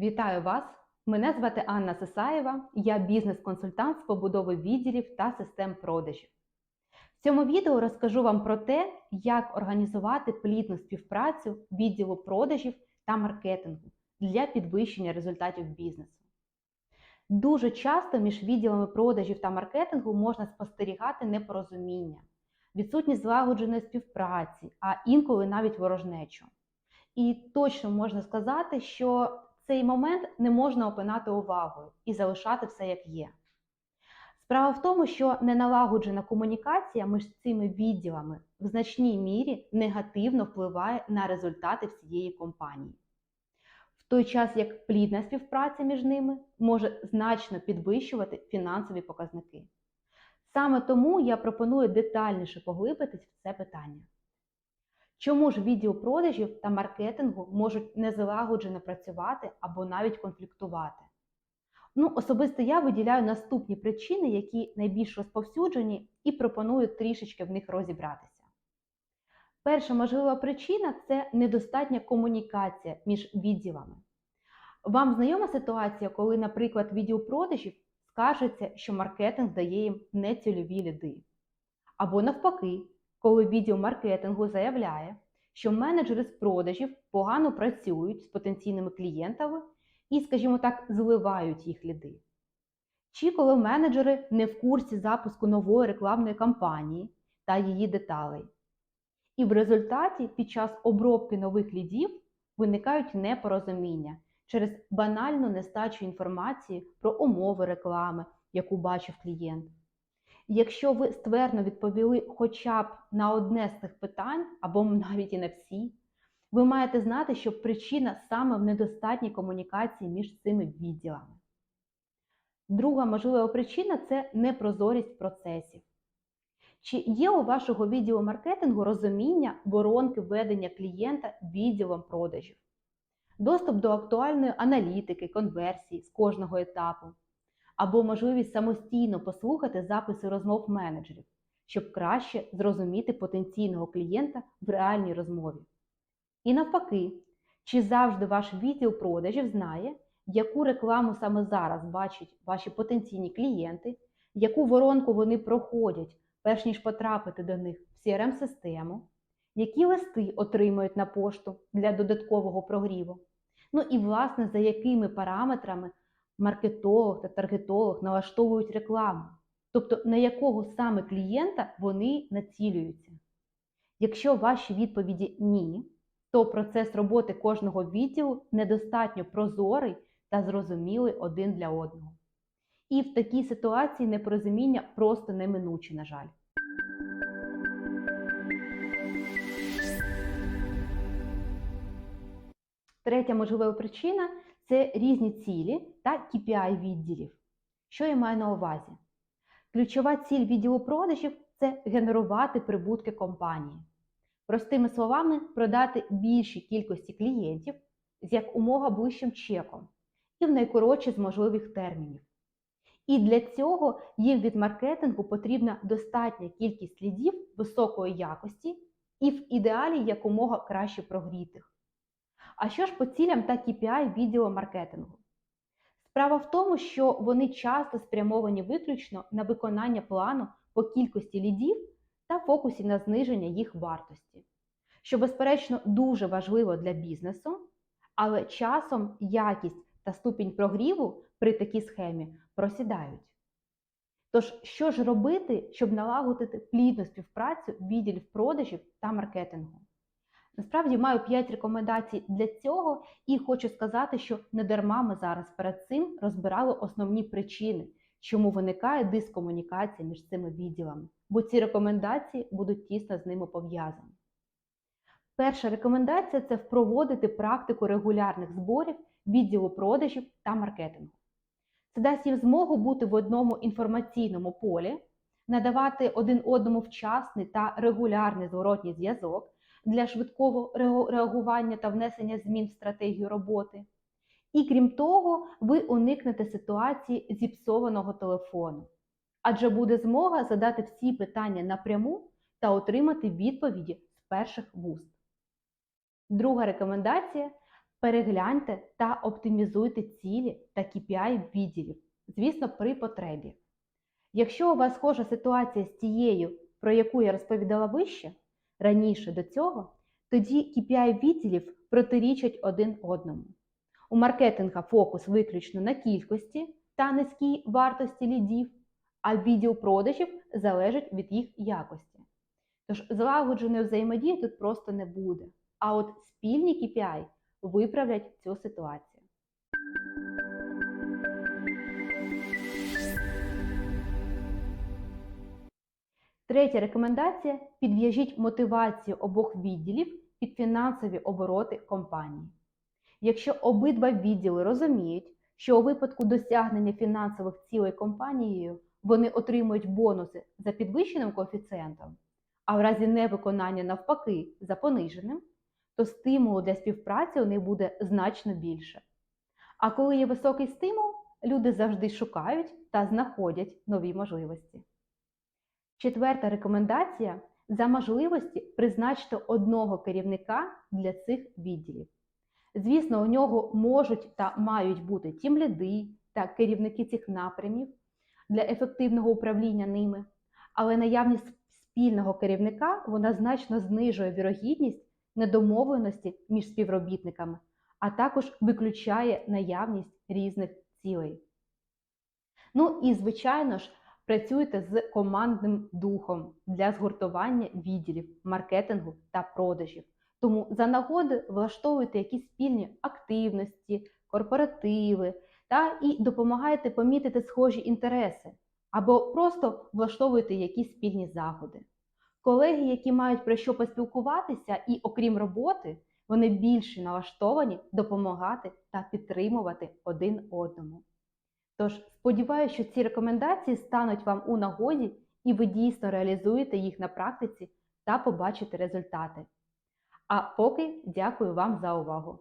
Вітаю вас! Мене звати Анна Сесаєва, я бізнес-консультант з побудови відділів та систем продажів. В цьому відео розкажу вам про те, як організувати плідну співпрацю відділу продажів та маркетингу для підвищення результатів бізнесу. Дуже часто між відділами продажів та маркетингу можна спостерігати непорозуміння, відсутність злагодженої співпраці, а інколи навіть ворожнечу. І точно можна сказати, що цей момент не можна опинати увагою і залишати все як є. Справа в тому, що неналагоджена комунікація між цими відділами в значній мірі негативно впливає на результати всієї компанії. В той час як плідна співпраця між ними може значно підвищувати фінансові показники. Саме тому я пропоную детальніше поглибитись в це питання. Чому ж відділ продажів та маркетингу можуть незалагоджено працювати або навіть конфліктувати? Ну, особисто я виділяю наступні причини, які найбільш розповсюджені, і пропоную трішечки в них розібратися. Перша можлива причина це недостатня комунікація між відділами. Вам знайома ситуація, коли, наприклад, відділ продажів скажеться, що маркетинг дає їм нецільові ліди. Або навпаки, коли відділ маркетингу заявляє, що менеджери з продажів погано працюють з потенційними клієнтами і, скажімо так, зливають їх ліди. Чи коли менеджери не в курсі запуску нової рекламної кампанії та її деталей. І в результаті під час обробки нових лідів виникають непорозуміння через банальну нестачу інформації про умови реклами, яку бачив клієнт. Якщо ви ствердно відповіли хоча б на одне з цих питань, або навіть і на всі, ви маєте знати, що причина саме в недостатній комунікації між цими відділами. Друга можлива причина це непрозорість процесів. Чи є у вашого відділу маркетингу розуміння воронки ведення клієнта відділом продажів, доступ до актуальної аналітики, конверсії з кожного етапу, або можливість самостійно послухати записи розмов менеджерів, щоб краще зрозуміти потенційного клієнта в реальній розмові. І навпаки, чи завжди ваш відділ продажів знає, яку рекламу саме зараз бачать ваші потенційні клієнти, яку воронку вони проходять, перш ніж потрапити до них в CRM-систему, які листи отримують на пошту для додаткового прогріву. Ну і, власне, за якими параметрами маркетолог та таргетолог налаштовують рекламу, тобто на якого саме клієнта вони націлюються. Якщо ваші відповіді ні, то процес роботи кожного відділу недостатньо прозорий та зрозумілий один для одного. І в такій ситуації непорозуміння просто неминуче, на жаль. Третя можлива причина це різні цілі та KPI відділів. Що я маю на увазі? Ключова ціль відділу продажів це генерувати прибутки компанії. Простими словами, продати більшій кількості клієнтів з як умога ближчим чеком і в найкоротші з можливих термінів. І для цього їм від маркетингу потрібна достатня кількість лідів високої якості і в ідеалі якомога краще прогрітих. А що ж по цілям та KPI відділу маркетингу? Справа в тому, що вони часто спрямовані виключно на виконання плану по кількості лідів та фокусі на зниження їх вартості, що, безперечно, дуже важливо для бізнесу, але часом якість та ступінь прогріву при такій схемі просідають. Тож, що ж робити, щоб налагодити плідну співпрацю відділів продажів та маркетингу? Насправді маю 5 рекомендацій для цього, і хочу сказати, що не дарма ми зараз перед цим розбирали основні причини, чому виникає дискомунікація між цими відділами, бо ці рекомендації будуть тісно з ними пов'язані. Перша рекомендація це впроводити практику регулярних зборів відділу продажів та маркетингу. Це дасть їм змогу бути в одному інформаційному полі, надавати один одному вчасний та регулярний зворотній зв'язок для швидкого реагування та внесення змін в стратегію роботи. І крім того, ви уникнете ситуації зіпсованого телефону, адже буде змога задати всі питання напряму та отримати відповіді з перших вуст. Друга рекомендація Перегляньте та оптимізуйте цілі та KPI відділів, звісно, при потребі. Якщо у вас схожа ситуація з тією, про яку я розповідала вище, раніше до цього, тоді KPI відділів протирічать один одному. У маркетинга фокус виключно на кількості та низькій вартості лідів, а відділ продажів залежить від їх якості. Тож злагодженої взаємодії тут просто не буде. А от спільні KPI виправлять цю ситуацію. Третя рекомендація підв'яжіть мотивацію обох відділів під фінансові обороти компанії. Якщо обидва відділи розуміють, що у випадку досягнення фінансових цілей компанією вони отримують бонуси за підвищеним коефіцієнтом, а в разі невиконання навпаки за пониженим, то стимулу для співпраці у них буде значно більше. А коли є високий стимул, люди завжди шукають та знаходять нові можливості. Четверта рекомендація за можливості призначте одного керівника для цих відділів. Звісно, у нього можуть та мають бути тімліди та керівники цих напрямів для ефективного управління ними, але наявність спільного керівника вона значно знижує вірогідність недомовленості між співробітниками, а також виключає наявність різних цілей. Ну і, звичайно ж, працюйте з командним духом для згуртування відділів, маркетингу та продажів. Тому за нагоди влаштовуйте якісь спільні активності, корпоративи та і допомагайте помітити схожі інтереси, або просто влаштовуйте якісь спільні заходи. Колеги, які мають про що поспілкуватися, і окрім роботи, вони більше налаштовані допомагати та підтримувати один одному. Тож, сподіваюся, що ці рекомендації стануть вам у нагоді і ви дійсно реалізуєте їх на практиці та побачите результати. А поки дякую вам за увагу!